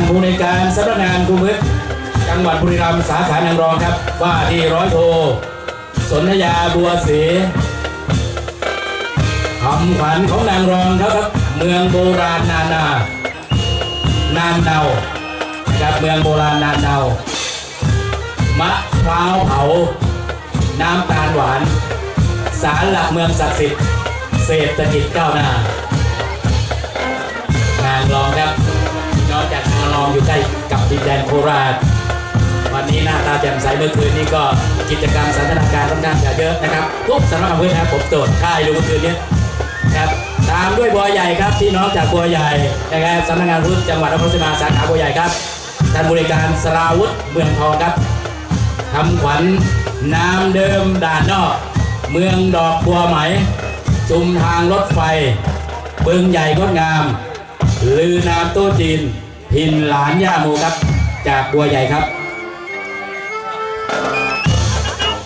านผู้ในการสำนักงานคุมพืชจังหวัดบุรีรัมย์สาขานางรองครับ ว่าที่ร้อยโท สนธยาบัวศรีคำขวัญของนางรองเขาครับ เมืองโบราณนานานานเนานะครับเมืองโบราณนานเนามะพร้าวเผา น้ำตาลหวาน สารหลักเมืองศักดิ์สิทธิ์เศรษฐกิจก้าวหน้า ดินแดนโคราช วันนี้หน้าตาแจ่มใสเมื่อคืนนี้ก็กิจกรรมสันทนาการค่อนข้างจะเยอะนะครับทุกสำนักงานพื้นนะครับผมตรวจค่ายดูเมื่อคืนนี้ครับตามด้วยบัวใหญ่ครับพี่น้องจากบัวใหญ่นะครับสำนักงานพุทธจังหวัดนครราชสีมาสาขาบัวใหญ่ครับท่านบริการสราวุธเมืองทองครับทำขวัญน้ำเดิมด่านนอก เมืองดอกบัวไหม จุมทางรถไฟบึงใหญ่งดงาม ลือนามโต้จีน พินหลานย่าโมครับ จากบัวใหญ่ครับ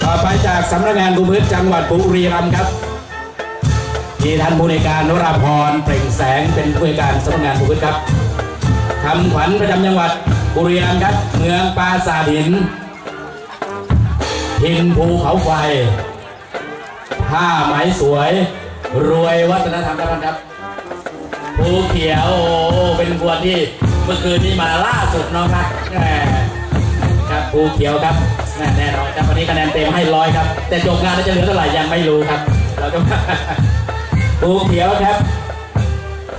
ต่อไปจากสำนักงานกุมพืชจังหวัดบุรีรัมย์ครับมีท่านผู้ในการนราพรเปล่งแสงเป็นผู้ในการสำนักงานกุมพืชครับคำขวัญประจำจังหวัดบุรีรัมย์ครับ เมืองปราสาทหินหินภูเขาไฟผ้าไหมสวย รวยวัฒนธรรมครับท่านครับภูเขียว เป็นขวดที่ เมื่อคืนนี้มาล่าสุดเนาะครับครับภูเขียวครับแน่แน่นอนครับวันนี้คะแนนเต็มให้ร้อยครับ แต่จบงานแล้วจะเหลือเท่าไหร่ยังไม่รู้ครับ เราจะภูเขียวครับ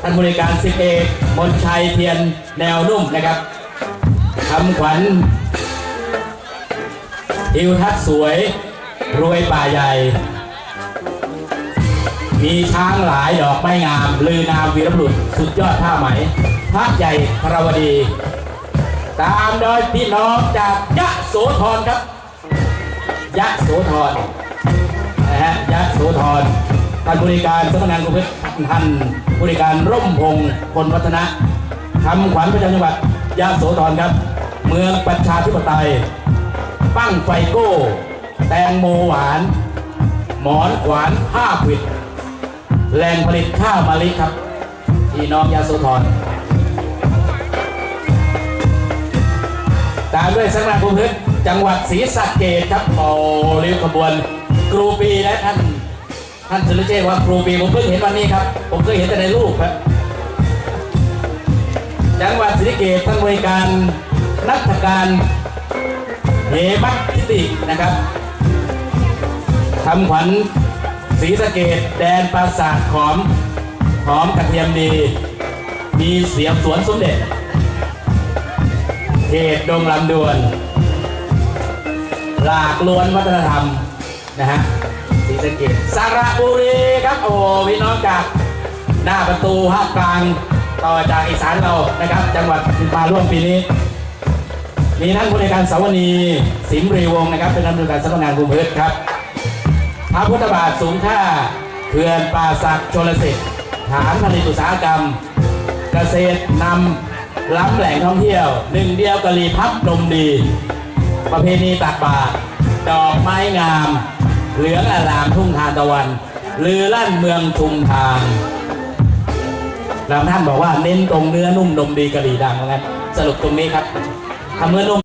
ท่านบริการสิบเอกมนชัยเทียนแนวนุ่มนะครับคำขวัญทิวทัศสวยรวยป่าใหญ่ มีช้างหลายดอกไม้งาม ลือนามวีรบุรุษสุดยอดผ้าไหมพระใหญ่พระวดี ตามโดยพี่น้องจากยะโสธรครับยะโสธรนะฮะยะโสธรท่านบริการสำนักงานกุมภท่านบริการร่มพงศ์พลวัฒนะคำขวัญประจำจังหวัดยะโสธรครับ เมืองประชาธิปไตย ปั้งไฟโก้ แตงโมหวาน หมอนขวานผ้าผิด แหล่งผลิตข้าวมะลิครับพี่น้องยาโสธรตามด้วยสำนักภูมิจังหวัดศรีสะเกดครับโอ้ริ้วขบวนครูปีและท่านท่านสุรเชษว่าครูปีผมเพิ่งเห็นวันนี้ครับ ผมเคยเห็นแต่ในรูปครับ จังหวัดศรีสะเกดท่านบริการนักการเฮมัตทิตินะครับทำขวัญ รีสะเกดแดนปราสาทขอมหอมกระเทียมดี มีเสียงสวนสมเด็จเขตดงลำดวน หลากล้วนวัฒนธรรมนะฮะศรีสะเกดสระบุรีครับโอ้พี่น้องจากหน้าประตูภาคกลางต่อจากอีสานเรานะครับ จังหวัดมาร่วมปีนี้มีท่านผู้ในการสาวนีสิมรีวงนะครับ เป็นท่านผู้ในวยการสำนักงานภูมิพืชครับ พระพุทธบาทสูงค่าเขื่อนป่าศักดิ์ชลสิทธิ์ฐานผลิตอุตสาหกรรม เกษตรนำล้ำแหล่งท่องเที่ยว หนึ่งเดียวกะลีพับนมดี ประเพณีตักบาตรดอกไม้งาม เหลืองอารามทุ่งทานตะวันลือลั่นเมืองชุมทางบางท่านบอกว่าเน้นตรงเนื้อนุ่มนมดีกะหรี่ดังเพราะงั้นสรุปตรงนี้ครับทำเนื้อนุ่ม